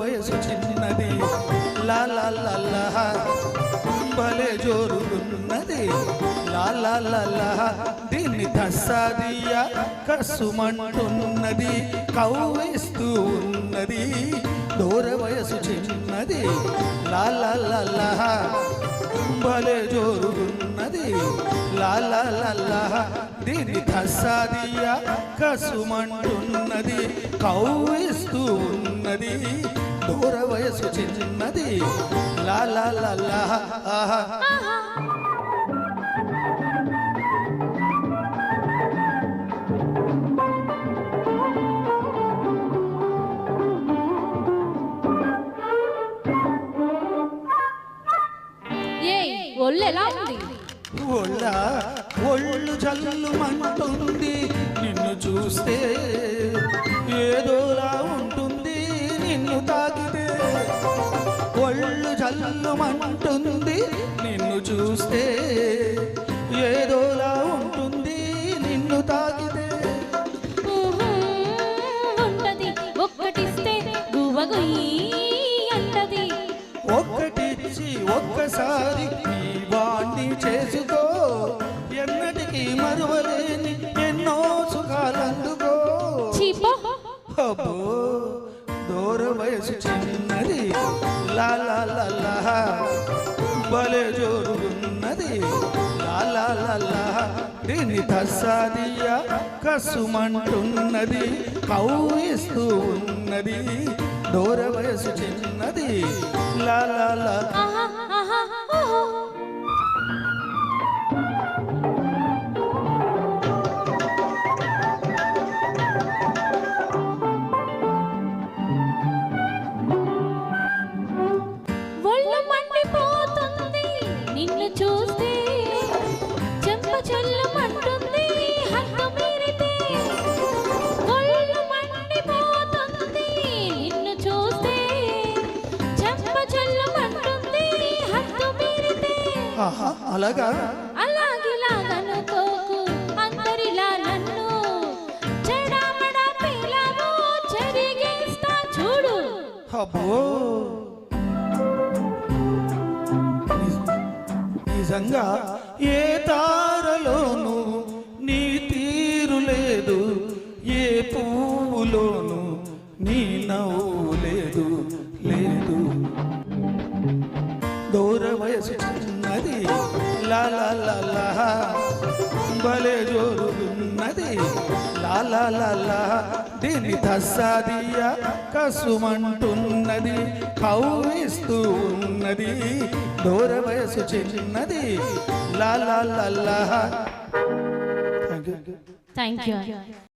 వయసు చిన్నది. లా భలే జోరుగున్నది. లా దీన్ని తస్సాదియ కసుమంటున్నది కవ్విస్తూ ఉన్నది దూర వయసు చిన్నది. లా. భలే జోరుగు లా లా దీని తస్సాదియ కసుమంటున్నది కౌవిస్తూ ఉన్నది. దూర వయసు చిన్నది. లా ఆహా. ఏ ఒళ్ళు ఎలా ఉంది? ఒళ్ళ ఒళ్ళు చల్లుమంటుంది నిన్ను చూస్తే ఏదోలా ఉంటుంది నిన్ను తాకితే. ఒళ్ళు చల్లుమంటుంది నిన్ను చూస్తే ఏదోలా ఉంటుంది నిన్ను తాకితే. ఉంటది ఒక్కటిస్తే గువ్వగొయ్యి అంటది. ఒక్కటిచ్చి ఒక్కసారి నీ వాణ్ణి ఎన్నటికీ మరువలేని ఎన్నో సుఖాలందుకో. అబ్బో దూర వయసు చిన్నది. లా లా లా లా. భలే జోరుగున్నది. లా లా లా లా. దీన్ని తస్సాదియ కసుమంటున్నది. కవ్విస్తూ ఉన్నది. దూర వయసు చిన్నది. లా అలాగా? అలాగిలాగనుకోకు అందరిలా నన్ను చెడామడా పిలవు చెరిగేస్తా చూడు. అబ్బో! నిజంగా ఏ తారలోను నీ తీరు లేదు ఏ పువ్వులోను నీ నవ్వు లా లా లా లా. భలే జోరుగున్నది లా లా లా లా. దీని తస్సాదియ కసుమంటున్నది. కవ్విస్తూ ఉన్నది. దూర వయసు చిన్నది. లా లా లా లా. Thank you thank you